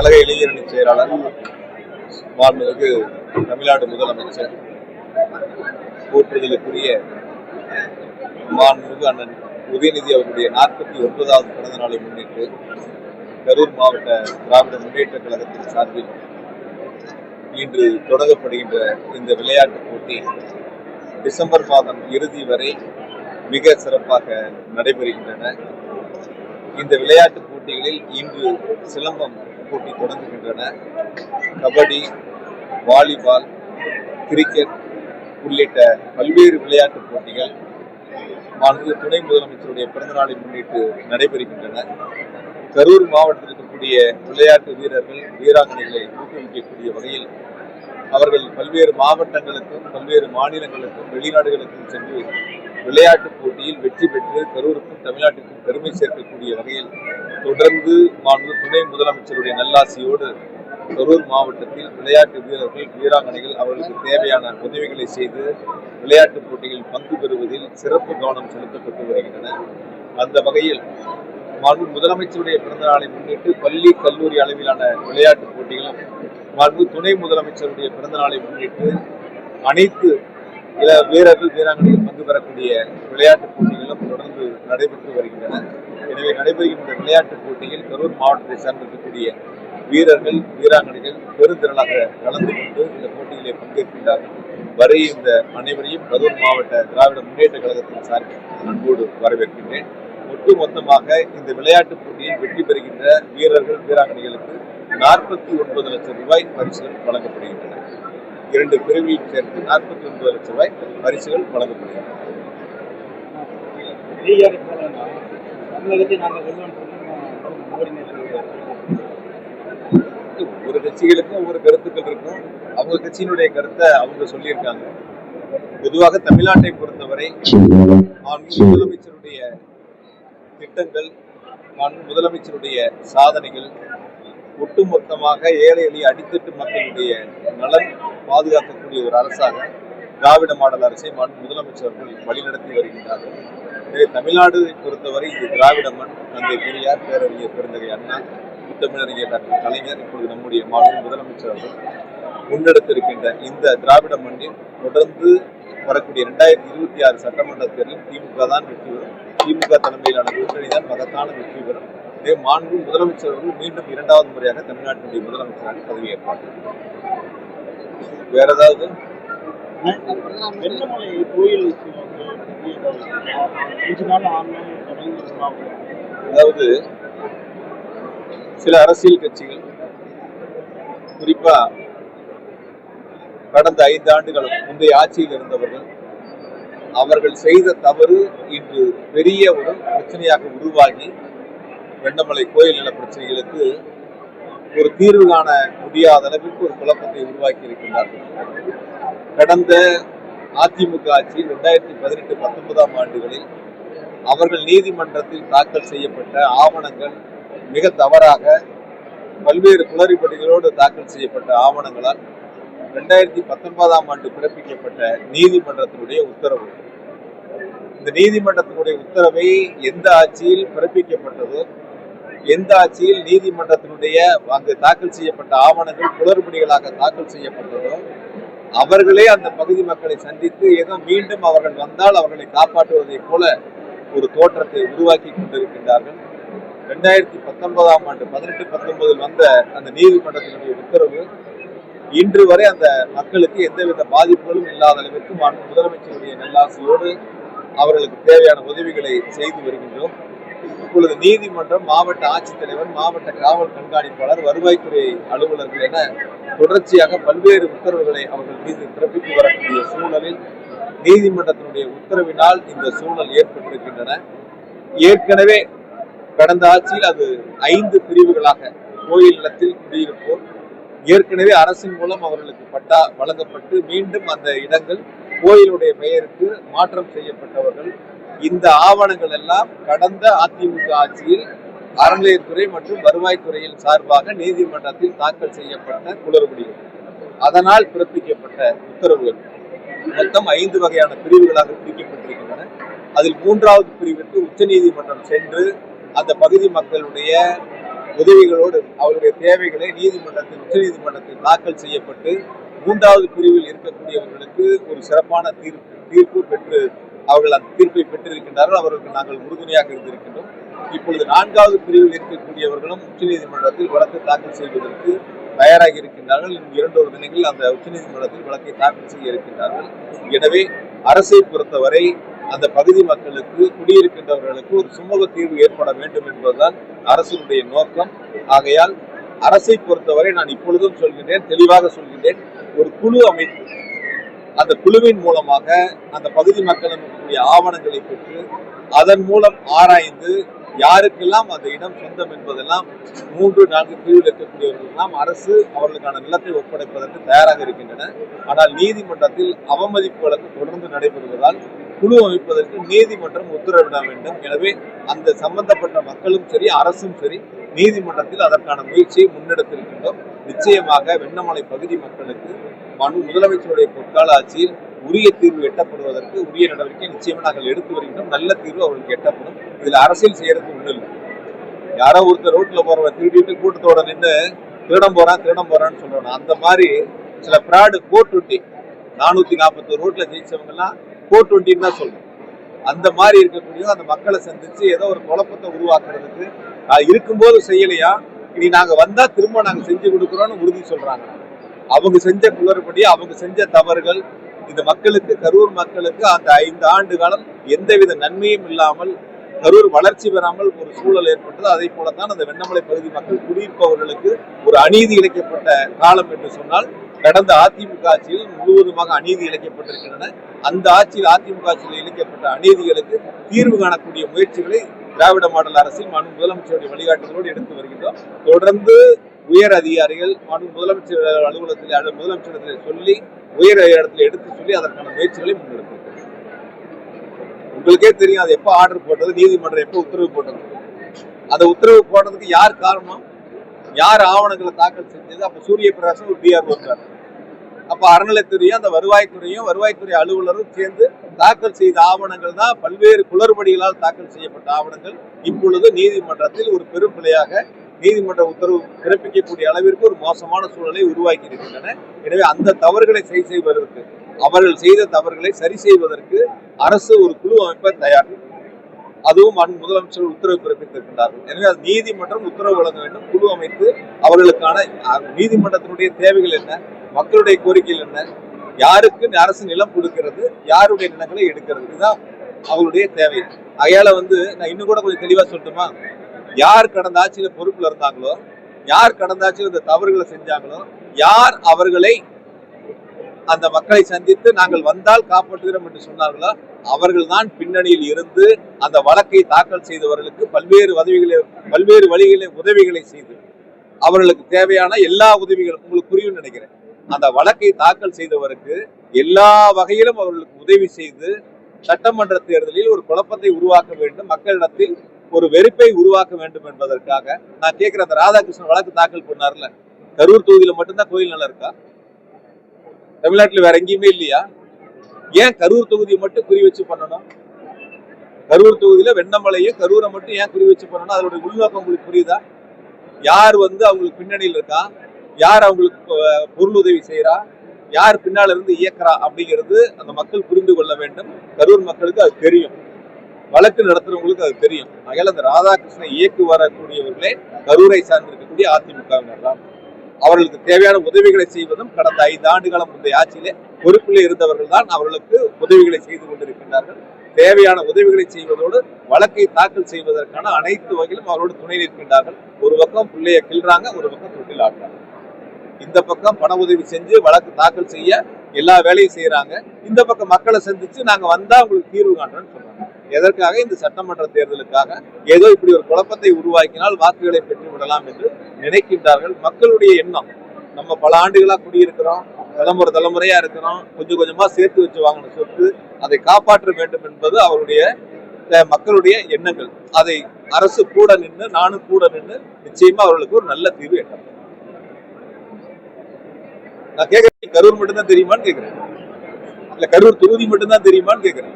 கழக இளைஞரணி செயலாளர் மாண்புமிகு தமிழ்நாடு முதலமைச்சர் போற்றுதலுக்குரிய மாண்புமிகு அண்ணன் உதயநிதி அவருடைய நாற்பத்தி ஒன்பதாவது பிறந்த நாளை முன்னிட்டு கரூர் மாவட்ட திராவிட முன்னேற்ற கழகத்தின் சார்பில் இன்று தொடங்கப்படுகின்ற இந்த விளையாட்டுப் போட்டி டிசம்பர் மாதம் இறுதி வரை மிக சிறப்பாக நடைபெறுகின்றன. இந்த விளையாட்டுப் போட்டிகளில் இன்று சிலம்பம் போட்டி தொடங்குகின்றன. கபடி வாலிபால் கிரிக்கெட் உள்ளிட்ட பல்வேறு விளையாட்டுப் போட்டிகள் மாநில துணை முதலமைச்சருடைய பிறந்தநாளை முன்னிட்டு நடைபெறுகின்றன. கரூர் மாவட்டத்தில் இருக்கக்கூடிய விளையாட்டு வீரர்கள் வீராங்கனைகளை ஊக்குவிக்கக்கூடிய வகையில் அவர்கள் பல்வேறு மாவட்டங்களுக்கும் பல்வேறு மாநிலங்களுக்கும் வெளிநாடுகளுக்கும் சென்று விளையாட்டுப் போட்டியில் வெற்றி பெற்று கரூருக்கும் தமிழ்நாட்டிற்கும் பெருமை சேர்க்கக்கூடிய வகையில் தொடர்ந்து மாண்பு துணை முதலமைச்சருடைய நல்லாசியோடு கரூர் மாவட்டத்தில் விளையாட்டு வீரர்கள் வீராங்கனைகள் அவர்களுக்கு தேவையான உதவிகளை செய்து விளையாட்டுப் போட்டிகளில் பங்கு பெறுவதில் சிறப்பு கவனம் செலுத்தப்பட்டு வருகின்றன. அந்த வகையில் மாண்பு முதலமைச்சருடைய பிறந்த நாளை முன்னிட்டு பள்ளி கல்லூரி அளவிலான விளையாட்டுப் போட்டிகளும் மாண்பு துணை முதலமைச்சருடைய பிறந்த நாளை முன்னிட்டு அனைத்து இள வீரர்கள் வீராங்கனைகள் பங்கு பெறக்கூடிய விளையாட்டுப் போட்டிகளும் தொடர்ந்து நடைபெற்று வருகின்றன. எனவே நடைபெறுகின்ற விளையாட்டுப் போட்டியில் கரூர் மாவட்டத்தை சார்ந்திருக்கக்கூடிய வீரர்கள் வீராங்கனைகள் பெருந்திரளாக கலந்து கொண்டு இந்த போட்டியிலே பங்கேற்கின்றார்கள். இந்த அனைவரையும் கரூர் மாவட்ட திராவிட முன்னேற்ற கழகத்தின் சார்பில் அன்போடு வரவேற்கின்றேன். ஒட்டு மொத்தமாக இந்த விளையாட்டுப் போட்டியில் வெற்றி பெறுகின்ற வீரர்கள் வீராங்கனைகளுக்கு நாற்பத்தி ஒன்பது லட்சம் ரூபாய் பரிசுகள் வழங்கப்படுகின்றன. இரண்டு பிரிவில் சேர்த்து நாற்பத்தி ஒன்பது லட்சம் ரூபாய் பரிசுகள் வழங்கப்படுகின்றன. ஒவ்வொரு ஒரு கட்சிகளுக்கும் ஒவ்வொரு கருத்துக்கள் இருக்கும். அவங்க கட்சியினுடைய கருத்தை அவங்க சொல்லியிருக்காங்க. பொதுவாக தமிழ்நாட்டை பொறுத்தவரை முதலமைச்சருடைய திட்டங்கள் மாண்பு முதலமைச்சருடைய சாதனைகள் ஒட்டுமொத்தமாக ஏழை எளிய அடித்தட்டு மக்களுடைய நலன் பாதுகாக்கக்கூடிய ஒரு அரசாக திராவிட மாடல் அரசை மாண்பு முதலமைச்சர் வழிநடத்தி வருகின்றார்கள். தமிழ்நாடு பொறுத்தவரை இது திராவிட மண் தந்தை பெரியார் பேரறிஞர் பெருந்தகை அண்ணா முத்தமிழறிஞர் டாக்டர் கலைஞர் இப்பொழுது நம்முடைய மாநில முதலமைச்சர் அவர்கள் முன்னெடுத்திருக்கின்ற இந்த திராவிட மண்ணில் தொடர்ந்து வரக்கூடிய இரண்டாயிரத்தி இருபத்தி ஆறு சட்டமன்ற தேர்தலில் திமுக தான் வெற்றி பெறும். திமுக தலைமையிலான கூட்டணி தான் மகத்தான வெற்றி பெறும். இதே மாண்பு முதலமைச்சர் அவர்கள் மீண்டும் இரண்டாவது முறையாக தமிழ்நாட்டினுடைய முதலமைச்சராக பதவியேற்பார். வேற ஏதாவது? வெள்ளமலை கோயில் அதாவது சில அரசியல் கட்சிகள் குறிப்பா கடந்த ஐந்து ஆண்டுகள் முந்தைய ஆட்சியில் இருந்தவர்கள் அவர்கள் செய்த தவறு இன்று பெரிய ஒரு பிரச்சனையாக உருவாகி வெண்ணமலை கோயில் நில பிரச்சனைகளுக்கு ஒரு தீர்வு காண முடியாத அளவிற்கு ஒரு குழப்பத்தை உருவாக்கி இருக்கின்றார்கள். கடந்த அதிமுக ஆட்சி ரெண்டாயிரத்தி பதினெட்டு பத்தொன்பதாம் ஆண்டுகளில் அவர்கள் நீதிமன்றத்தில் தாக்கல் செய்யப்பட்ட ஆவணங்கள் மிக தவறாக பல்வேறு குளறுபடிகளோடு தாக்கல் செய்யப்பட்ட ஆவணங்களால் ரெண்டாயிரத்தி பத்தொன்பதாம் ஆண்டு பிறப்பிக்கப்பட்ட நீதிமன்றத்தினுடைய உத்தரவு. இந்த நீதிமன்றத்தினுடைய உத்தரவை எந்த ஆட்சியில் பிறப்பிக்கப்பட்டதோ எந்த ஆட்சியில் நீதிமன்றத்தினுடைய அங்கு தாக்கல் செய்யப்பட்ட ஆவணங்கள் குளறுபடிகளாக தாக்கல் செய்யப்பட்டதோ அவர்களே அந்த பகுதி மக்களை சந்தித்து ஏதோ மீண்டும் அவர்கள் வந்தால் அவர்களை காப்பாற்றுவதைப் போல ஒரு தோற்றத்தை உருவாக்கி கொண்டிருக்கின்றார்கள். ரெண்டாயிரத்தி பத்தொன்பதாம் ஆண்டு பதினெட்டு பத்தொன்பதில் வந்த அந்த நீதிமன்றத்தினுடைய உத்தரவு இன்று வரை அந்த மக்களுக்கு எந்தவித பாதிப்புகளும் இல்லாத அளவிற்கு முதலமைச்சருடைய நல்லாசையோடு அவர்களுக்கு தேவையான உதவிகளை செய்து வருகின்றோம். இப்பொழுது நீதிமன்றம் மாவட்ட ஆட்சித்தலைவர் மாவட்ட காவல் கண்காணிப்பாளர் வருவாய்த்துறை அலுவலர்கள் என தொடர்ச்சியாக பல்வேறு உத்தரவுகளை அவர்கள் மீது பிறப்பித்து வரக்கூடிய சூழலில் நீதிமன்றத்தினுடைய உத்தரவினால் இந்த சூழல் ஏற்பட்டிருக்கின்றன. ஏற்கனவே கடந்த ஆட்சியில் அது ஐந்து பிரிவுகளாக கோயில் நிலத்தில் குடியிருப்போர் ஏற்கனவே அரசின் மூலம் அவர்களுக்கு பட்டா வழங்கப்பட்டு மீண்டும் அந்த இடங்கள் கோயிலுடைய பெயருக்கு மாற்றம் செய்யப்பட்டவர்கள் இந்த ஆவணங்கள் எல்லாம் கடந்த அதிமுக ஆட்சியில் அறநிலையத்துறை மற்றும் வருவாய்த்துறையின் சார்பாக நீதிமன்றத்தில் தாக்கல் செய்யப்பட்ட குளறுபடிகள். அதனால் பிறப்பிக்கப்பட்ட உத்தரவுகள். மொத்தம் ஐந்து வகையான பிரிவுகளாக பிரிக்கப்பட்டிருக்கின்றன. அதில் மூன்றாவது பிரிவிற்கு உச்சநீதிமன்றம் சென்று அந்த பகுதி மக்களுடைய உதவிகளோடு அவருடைய தேவைகளை நீதிமன்றத்தில் உச்சநீதிமன்றத்தில் தாக்கல் செய்யப்பட்டு மூன்றாவது பிரிவில் இருக்கக்கூடியவர்களுக்கு ஒரு சிறப்பான தீர்ப்பு தீர்ப்பு பெற்று அவர்கள் அந்த தீர்ப்பை பெற்றிருக்கின்றார்கள். அவர்களுக்கு நாங்கள் உறுதுணையாக இருந்திருக்கின்றோம். இப்பொழுது நான்காவது பிரிவில் இருக்கக்கூடியவர்களும் உச்சநீதிமன்றத்தில் வழக்கு தாக்கல் செய்வதற்கு தயாராகி இருக்கின்றார்கள். இன்னும் இரண்டொரு தினங்களில் அந்த உச்சநீதிமன்றத்தில் வழக்கை தாக்கல் செய்ய இருக்கின்றார்கள். எனவே அரசை பொறுத்தவரை அந்த பகுதி மக்களுக்கு குடியிருக்கின்றவர்களுக்கு ஒரு சுமூக தீர்வு ஏற்பட வேண்டும் என்பதுதான் அரசினுடைய நோக்கம். ஆகையால் அரசை பொறுத்தவரை நான் இப்பொழுதும் சொல்கின்றேன் தெளிவாக சொல்கின்றேன். ஒரு குழு அமைப்பு அந்த குழுவின் மூலமாக அந்த பகுதி மக்களினுடைய ஆவணங்களை பெற்று அதன் மூலம் ஆராய்ந்து யாருக்கெல்லாம் அந்த இடம் சொந்தம் என்பதெல்லாம் மூன்று நான்கு பிரிவில் இருக்கக்கூடியவர்களெல்லாம் அரசு அவர்களுக்கான நிலத்தை ஒப்படைப்பதற்கு தயாராக இருக்கின்றன. ஆனால் நீதிமன்றத்தில் அவமதிப்பு வழக்கு தொடர்ந்து நடைபெறுவதால் குழு அமைப்பதற்கு நீதிமன்றம் உத்தரவிட வேண்டும். எனவே அந்த சம்பந்தப்பட்ட மக்களும் சரி அரசும் சரி நீதிமன்றத்தில் அதற்கான முயற்சியை முன்னெடுத்திருக்கின்றோம். நிச்சயமாக வெண்ணமலை பகுதி மக்களுக்கு மனு முதலமைச்சருடைய பொற்கால ஆட்சியில் உரிய தீர்வு எட்டப்படுவதற்கு உரிய நடவடிக்கை நிச்சயமா நாங்கள் எடுத்து வருகின்றோம். நல்ல தீர்வு அவர்களுக்கு எட்டப்படும். இதுல அரசியல் செய்யறதுக்கு ஒண்ணு இல்லை. யாரோ ஒருத்தர் ரோட்ல போறவன் திருடிட்டு கூட்டத்தோட நின்று திருடம் போறான் திருடம் போறான்னு சொல்றான் அந்த மாதிரி சில பிராடு கோட் டுவெண்ட்டி நானூத்தி நாற்பத்தோரு ரோட்ல ஜெயிச்சவங்க எல்லாம் கோட் டுவெண்ட்டின்னு தான் சொல்றோம். அந்த மாதிரி இருக்கக்கூடிய அந்த மக்களை சந்திச்சு ஏதோ ஒரு குழப்பத்தை உருவாக்குறதுக்கு இருக்கும்போது செய்யலையா? இனி நாங்க வந்தா திரும்ப நாங்க செஞ்சு கொடுக்குறோம்னு உறுதி சொல்றாங்க. அவங்க செஞ்ச குளறுபடி அவங்க செஞ்ச தவறுகள் இந்த மக்களுக்கு கரூர் மக்களுக்கு அந்த ஐந்து ஆண்டு காலம் எந்தவித நன்மையும் இல்லாமல் கரூர் வளர்ச்சி பெறாமல் ஒரு சூழல் ஏற்பட்டது. அதே போலத்தான் அந்த வெண்ணமலை பகுதி மக்கள் குடியிருப்பவர்களுக்கு ஒரு அநீதி இழைக்கப்பட்ட காலம் என்று சொன்னால் கடந்த அதிமுக ஆட்சியில் முழுவதுமாக அநீதி இழைக்கப்பட்டிருக்கின்றன. அந்த ஆட்சியில் அதிமுக ஆட்சியில் இழைக்கப்பட்ட அநீதிகளுக்கு தீர்வு காணக்கூடிய முயற்சிகளை திராவிட மாடல் அரசின் முதலமைச்சருடைய வழிகாட்டுதலோடு எடுத்து வருகின்றோம். தொடர்ந்து உயர் அதிகாரிகள் மற்றும் முதலமைச்சர் அலுவலகத்தில் அல்லது முதலமைச்சரிடத்தில் சொல்லி உயர் இடத்தில் எடுத்து சொல்லி அதற்கான முயற்சிகளை முன்னெடுத்திருக்கிறோம் உங்களுக்கே தெரியும் அது எப்போ ஆர்டர் போட்டது நீதிமன்றம் எப்போ உத்தரவு போட்டது. அந்த உத்தரவு போட்டதுக்கு யார் காரணம்? யார் ஆவணங்களை தாக்கல் செஞ்சது? அப்ப சூரிய பிரகாசம் ஒரு டிஆர் இருக்கார். அப்போ அறநிலைத்துறையும் அந்த வருவாய்த்துறையும் வருவாய்த்துறை அலுவலரும் சேர்ந்து தாக்கல் செய்த ஆவணங்கள் தான் பல்வேறு குளறுபடிகளால் தாக்கல் செய்யப்பட்ட ஆவணங்கள். இப்பொழுது நீதிமன்றத்தில் ஒரு பெரும் பிழையாக நீதிமன்ற உத்தரவு பிறப்பிக்கக்கூடிய அளவிற்கு ஒரு மோசமான சூழலை உருவாக்கி இருக்கின்றன. எனவே அந்த தவறுகளை சரி செய்வதற்கு அவர்கள் செய்த தவறுகளை சரி செய்வதற்கு அரசு ஒரு குழு அமைப்பை தயார் அதுவும் அன் முதலமைச்சர் உத்தரவு பிறப்பித்திருக்கின்றார்கள். எனவே அது நீதிமன்றம் உத்தரவு வழங்க வேண்டும். குழு அமைத்து அவர்களுக்கான நீதிமன்றத்தினுடைய தேவைகள் என்ன மக்களுடைய கோரிக்கைகள் என்ன யாருக்கு அரசு நிலம் கொடுக்கிறது யாருடைய நிலங்களை எடுக்கிறது இதுதான் அவருடைய தேவை. அயால வந்து நான் இன்னும் கூட கொஞ்சம் தெளிவா சொல்லட்டுமா? யார் கடந்த ஆட்சியில பொறுப்புல இருந்தாங்களோ யார் கடந்த ஆட்சியில் இந்த தவறுகளை செஞ்சாங்களோ யார் அவர்களை அந்த மக்களை சந்தித்து நாங்கள் வந்தால் காப்பாற்றுகிறோம் என்று சொன்னார்களோ அவர்கள் தான் பின்னணியில் இருந்து அந்த வழக்கை தாக்கல் செய்தவர்களுக்கு பல்வேறு உதவிகளை பல்வேறு வழிகளை உதவிகளை செய்து அவர்களுக்கு தேவையான எல்லா உதவிகளும் உங்களுக்கு புரியும் நினைக்கிறேன். அந்த வழக்கை தாக்கல் செய்தவருக்கு எல்லா வகையிலும் அவர்களுக்கு உதவி செய்து சட்டமன்ற தேர்தலில் ஒரு குழப்பத்தை உருவாக்க வேண்டும். மக்களிடத்தில் ஒரு வெறுப்பை உருவாக்க வேண்டும் என்பதற்காக நான் கேட்கிற அந்த ராதாகிருஷ்ணன் வழக்கு தாக்கல் பண்ணார்ல. கரூர் தொகுதியில மட்டும்தான் கோயில் நல்லா இருக்கா? தமிழ்நாட்டுல வேற எங்கேயுமே இல்லையா? ஏன் கரூர் தொகுதியை மட்டும் குறி வச்சு பண்ணணும்? கரூர் தொகுதியில வெண்ணமலையும் கரூரை மட்டும் ஏன் குறி வச்சு பண்ணணும்? அதனுடைய உள்நோக்கம் உங்களுக்கு புரியுதா? யார் வந்து அவங்களுக்கு பின்னணியில் இருக்கா? யார் அவங்களுக்கு பொருள் உதவி செய்யறா யார் பின்னால இருந்து இயக்குறா அப்படிங்கிறது அந்த மக்கள் புரிந்து கொள்ள வேண்டும். கரூர் மக்களுக்கு அது தெரியும். வழக்கு நடத்துறவங்களுக்கு அது தெரியும். அதனால அந்த ராதாகிருஷ்ணன் இயக்கு வரக்கூடியவர்களே கரூரை சார்ந்திருக்கக்கூடிய அதிமுகவினர் தான் அவர்களுக்கு தேவையான உதவிகளை செய்வதும் கடந்த ஐந்து ஆண்டுகாலம் முந்தைய ஆட்சியிலே பொறுப்பில் இருந்தவர்கள் தான் அவர்களுக்கு உதவிகளை செய்து கொண்டிருக்கின்றார்கள். தேவையான உதவிகளை செய்வதோடு வழக்கை தாக்கல் செய்வதற்கான அனைத்து வகையிலும் அவரோடு துணை நிற்கின்றார்கள். ஒரு பக்கம் பிள்ளைய கிள்றாங்க ஒரு பக்கம் தொட்டில் ஆட்டுறாங்க இந்த பக்கம் பண உதவி செஞ்சு வழக்கு தாக்கல் செய்ய எல்லா வேலையும் செய்யறாங்க இந்த பக்கம் மக்களை சந்திச்சு நாங்க வந்தா உங்களுக்கு தீர்வு காண்றோம்னு சொல்றாங்க. எதற்காக இந்த சட்டமன்ற தேர்தலுக்காக ஏதோ இப்படி ஒரு குழப்பத்தை உருவாக்கினால் வாக்குகளை பெற்று விடலாம் என்று நினைக்கின்றார்கள். மக்களுடைய எண்ணம் நம்ம பல ஆண்டுகளா குடியிருக்கிறோம் தலைமுறை தலைமுறையா இருக்கிறோம் கொஞ்சம் கொஞ்சமா சேர்த்து வச்சு வாங்கின சொத்து அதை காப்பாற்ற வேண்டும் என்பது அவருடைய மக்களுடைய எண்ணங்கள். அதை அரசு கூட நின்று நானும் கூட நின்று நிச்சயமா அவர்களுக்கு ஒரு நல்ல தீர்வு எட்டணும் நான் கேட்கறேன் கரூர் மட்டும்தான் தெரியுமான்னு கேட்கிறேன்? இல்ல கரூர் தொகுதி மட்டும்தான் தெரியுமான்னு கேட்கிறேன்?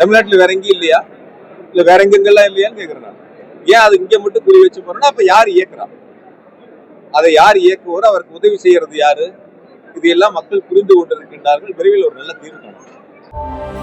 தமிழ்நாட்டுல வேற எங்கேயும் இல்லையா? இல்ல வேற எங்கெங்கெல்லாம் இல்லையான்னு கேட்குறேன் நான். ஏன் அது இங்க மட்டும் குறி வச்சு போறோம்னா அப்ப யார் இயக்குறா? அதை யார் இயக்குவோர் அவருக்கு உதவி செய்யறது யாரு? இதையெல்லாம் மக்கள் புரிந்து கொண்டிருக்கின்றார்கள். விரைவில் ஒரு நல்ல தீர்வு காணும்